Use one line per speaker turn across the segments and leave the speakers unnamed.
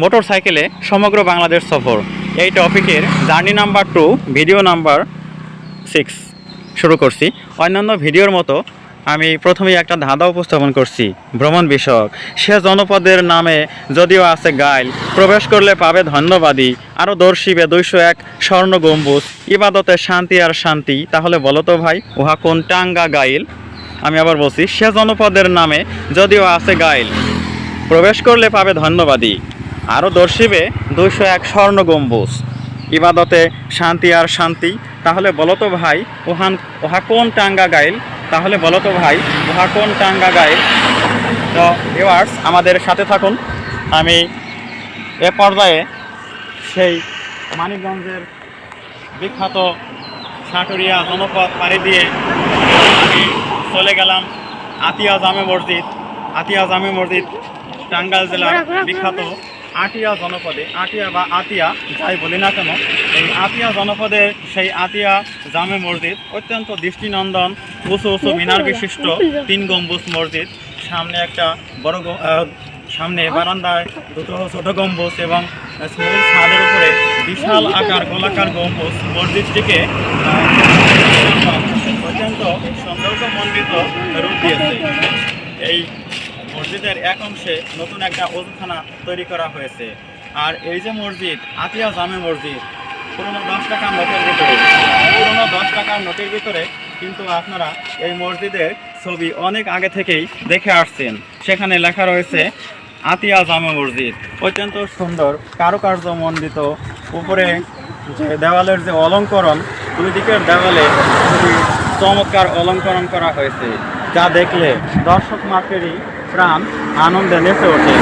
Motor সাইকেলে সমগ্র বাংলাদেশ সফর। এই টপিকের journey number two, video number six শুরু করছি। অন্যান্য ভিডিওর মতো আমি প্রথমেই একটা ধাঁধা উপস্থাপন করছি। ভ্রমণ বিষয়ক। সে জনপদের নামে যদিও আছে গাইল, প্রবেশ করলে পাবে ধন্যবাদী। আরও দর্শিবে দুইশো এক স্বর্ণ গম্বুজ। ইবাদতে শান্তি আর শান্তি। তাহলে বলো তো ভাই, উহা কোন টাঙ্গা গাইল? আমি আবার বলছি, সে জনপদের নামে যদিও আছে গাইল, প্রবেশ করলে পাবে ধন্যবাদী। আরও দর্শিবে দুইশো এক স্বর্ণ গম্বুজ। ইবাদতে শান্তি আর শান্তি। তাহলে বলো তো ভাই ওহান ওহা কোন টাঙ্গা গাইল? তাহলে বলো তো ভাই ওহা কোন টাঙ্গা গাইল? তো ভিউয়ার্স আমাদের সাথে থাকুন। আমি এ পর্যায়ে সেই মানিকগঞ্জের বিখ্যাত সাটুরিয়া জনপদ পাড়ি দিয়ে আমি চলে গেলাম আতিয়া জামে মসজিদ। আতিয়া জামে মসজিদ টাঙ্গাইল জেলার বিখ্যাত আটিয়া জনপদে আটিয়া বা আতিয়া যাই বলি না কেন এই আতিয়া জনপদের সেই আতিয়া জামে মসজিদ অত্যন্ত দৃষ্টিনন্দন উঁচু উঁচু মিনার বিশিষ্ট তিন গম্বুজ মসজিদ সামনে একটা বড় সামনে বারান্দায় দুটো ছোট গম্বুজ এবং ছাদের উপরে বিশাল আকার গোলাকার গম্বুজ মসজিদটিকে অত্যন্ত সৌন্দর্যমণ্ডিত রূপ দিয়েছে। এই মসজিদের এক অংশে নতুন একটা ওজুখানা তৈরি করা হয়েছে। আর এই যে মসজিদ, আতিয়া জামে মসজিদ, পুরোনো দশ টাকার নোটের ভিতরে, পুরোনো দশ টাকার নোটের ভিতরে কিন্তু আপনারা এই মসজিদের ছবি অনেক আগে থেকেই দেখে আসছেন। সেখানে লেখা রয়েছে, আতিয়া জামে মসজিদ। অত্যন্ত সুন্দর কারুকার্য মণ্ডিত উপরে যে দেওয়ালের যে অলঙ্করণ, দুই দিকের দেওয়ালে খুবই চমৎকার অলঙ্করণ করা হয়েছে। যা দেখলে দর্শক মাত্রেরই প্রাণ আনন্দে নেচে ওঠে।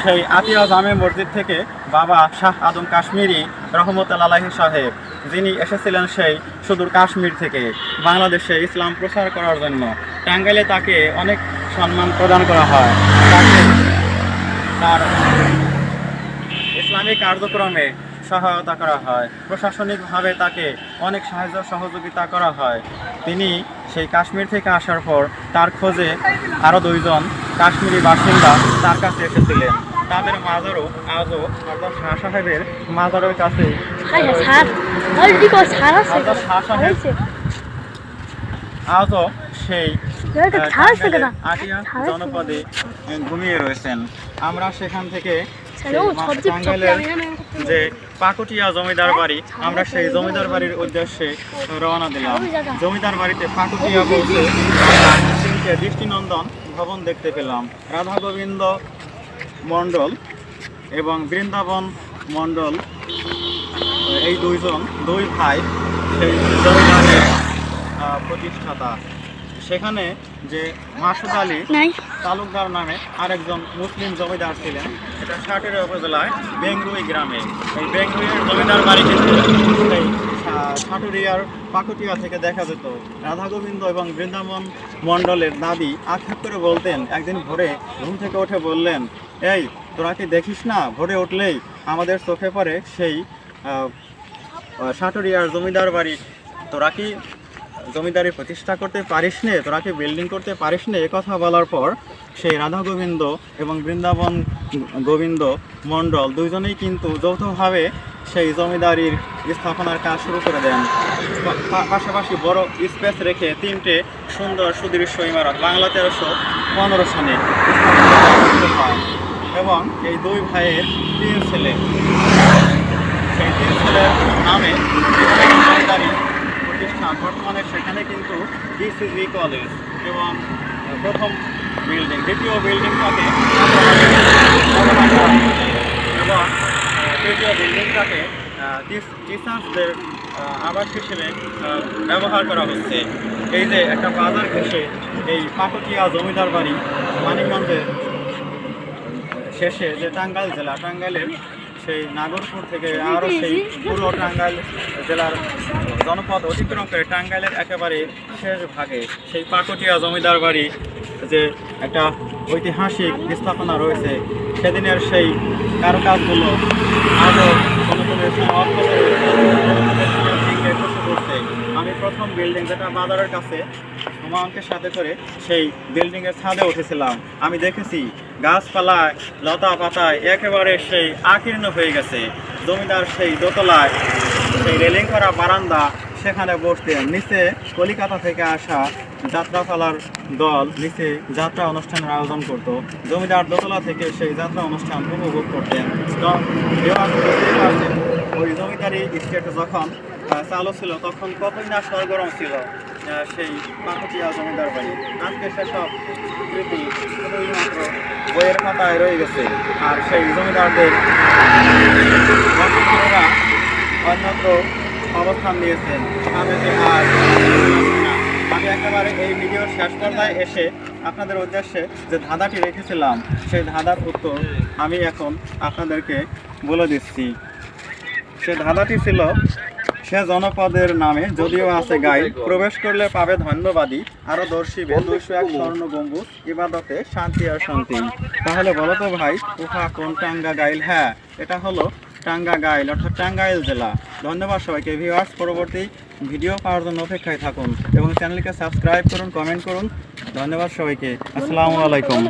সেই আতিয়া জামে মসজিদ থেকে বাবা শাহ আদম কাশ্মীরি রহমত আলাহি সাহেব, যিনি এসেছিলেন সেই সুদূর কাশ্মীর থেকে বাংলাদেশে ইসলাম প্রসার করার জন্য। টাঙ্গাইলে তাকে অনেক সম্মান প্রদান করা হয়। তাকে তার ইসলামিক কার্যক্রমে সহায়তা করা হয়। প্রশাসনিকভাবে তাকে অনেক সাহায্য সহযোগিতা করা হয়। তিনি সেই কাশ্মীর থেকে আসার পর তার খোঁজে আরও দুইজন কাশ্মীরি বাসিন্দা তার কাছে এসেছিলেন। তাদের মাজারও আজও হজরত শাহ সাহেবের মাজারের কাছে আজও সেই জনপদে ঘুমিয়ে রয়েছেন। আমরা সেখান থেকে যে পাকুটিয়া জমিদার বাড়ি আমরা সেই জমিদার বাড়ির উদ্দেশ্যে রওনা দিলাম। জমিদার বাড়িতে পাকুটিয়া বলতে দৃষ্টিনন্দন ভবন দেখতে পেলাম। রাধা গোবিন্দ মণ্ডল এবং বৃন্দাবন মণ্ডল এই দুইজন দুই ভাই সেই জমিদারের প্রতিষ্ঠাতা। সেখানে যে মাসুদ আলী তালুকদার নামে আরেকজন মুসলিম জমিদার ছিলেন এটা ষাটের উপজেলায় বেঙ্গুই গ্রামে। এই বেঙ্গুইয়ের জমিদার বাড়িতে এই সাটুরিয়ার পাকুটিয়া থেকে দেখা যেত। রাধা গোবিন্দ এবং বৃন্দাবন মণ্ডলের দাদি আক্ষেপ করে বলতেন একদিন ভোরে ঘুম থেকে উঠে বললেন এই তোরা কি দেখিস না ভোরে উঠলেই আমাদের চোখে পড়ে সেই সাটুরিয়ার জমিদার বাড়ি। তোরা কি জমিদারি প্রতিষ্ঠা করতে পারিস নে, তোরা কি বিল্ডিং করতে পারিস নে? কথা বলার পর সেই রাধা গোবিন্দ এবং বৃন্দাবন গোবিন্দ মণ্ডল দুজনেই কিন্তু যৌথভাবে সেই জমিদারির স্থাপনার কাজ শুরু করে দেন। পাশাপাশি বড় স্পেস রেখে তিনটে সুন্দর সুদৃশ্য ইমারত বাংলা তেরোশো পনেরো স্থাপন এবং এই দুই ভাইয়ের তিন ছেলে। সেই তিন ছেলের নামে জমিদারি বর্তমানে সেখানে কিন্তু ডিসিজি কলেজ এবং প্রথম বিল্ডিং দ্বিতীয় বিল্ডিংটাকে এবং তৃতীয় বিল্ডিংটাকে টিচার্সদের আবাস হিসেবে ব্যবহার করা হচ্ছে। এই যে একটা বাজার ঘেসে এই পাটকিয়া জমিদার বাড়ি মানিকগঞ্জের শেষে যে টাঙ্গাইল জেলা, টাঙ্গাইলের সেই নাগরপুর থেকে আরও সেই পুরো টাঙ্গাইল জেলার জনপদ অতিক্রম করে টাঙ্গাইলের একেবারে শেষ ভাগে। সেই পাকটিয়া জমিদার বাড়ি যে একটা ঐতিহাসিক স্থাপনা রয়েছে সেদিনের সেই কারুকাজগুলো আজও কোনো কোনো অর্থ অক্ষত প্রথম বিল্ডিং যেটা বাজারের কাছে হুমায়ুনকে সাথে করে সেই বিল্ডিংয়ের ছাদে উঠেছিলাম। আমি দেখেছি গাছপালায় লতা পাতায় একেবারে সেই আকীর্ণ হয়ে গেছে। জমিদার সেই দোতলায় সেই রেলিং করা বারান্দা সেখানে বসতেন নিচে কলিকাতা থেকে আসা যাত্রাপালার দল, নিচে যাত্রা অনুষ্ঠানের আয়োজন করত। জমিদার দোতলা থেকে সেই যাত্রা অনুষ্ঠান উপভোগ করতেন। ওই জমিদারি স্টেট যখন চালু ছিল, তখন কতই না সরগরম ছিল সেই পাকুচিয়া জমিদার বাড়ি আজকে সেসব স্মৃতি শুধুই মাত্র বইয়ের পাতায় রয়ে গেছে, আর সেই জমিদারদের অন্যত্র অবস্থান আমি যে আর আমি একেবারে এই ভিডিওর শেষ পর্যায়ে এসে আপনাদের উদ্দেশ্যে যে ধাঁধাটি রেখেছিলাম, সেই ধাঁধার উত্তর আমি এখন আপনাদেরকে বলে দিচ্ছি। সে ধাঁধাটি ছিল সে জনপদের নামে যদিও আছে গাই প্রবেশ করলে পাবে ধন্যবাদী আরও দর্শিবে দুইশো এক স্বর্ণ গম্বুজ ইবাদতে শান্তি আর শান্তি। তাহলে বলো তো ভাই উহা কোন টাঙ্গা গাইল? হ্যাঁ এটা হলো টাঙ্গা গাইল অর্থাৎ টাঙ্গাইল জেলা। ধন্যবাদ সবাইকে ভিউয়ার্স পরবর্তী ভিডিও পাওয়ার জন্য অপেক্ষায় থাকুন এবং চ্যানেলকে সাবস্ক্রাইব করুন কমেন্ট করুন। ধন্যবাদ সবাইকে। আসসালামু আলাইকুম।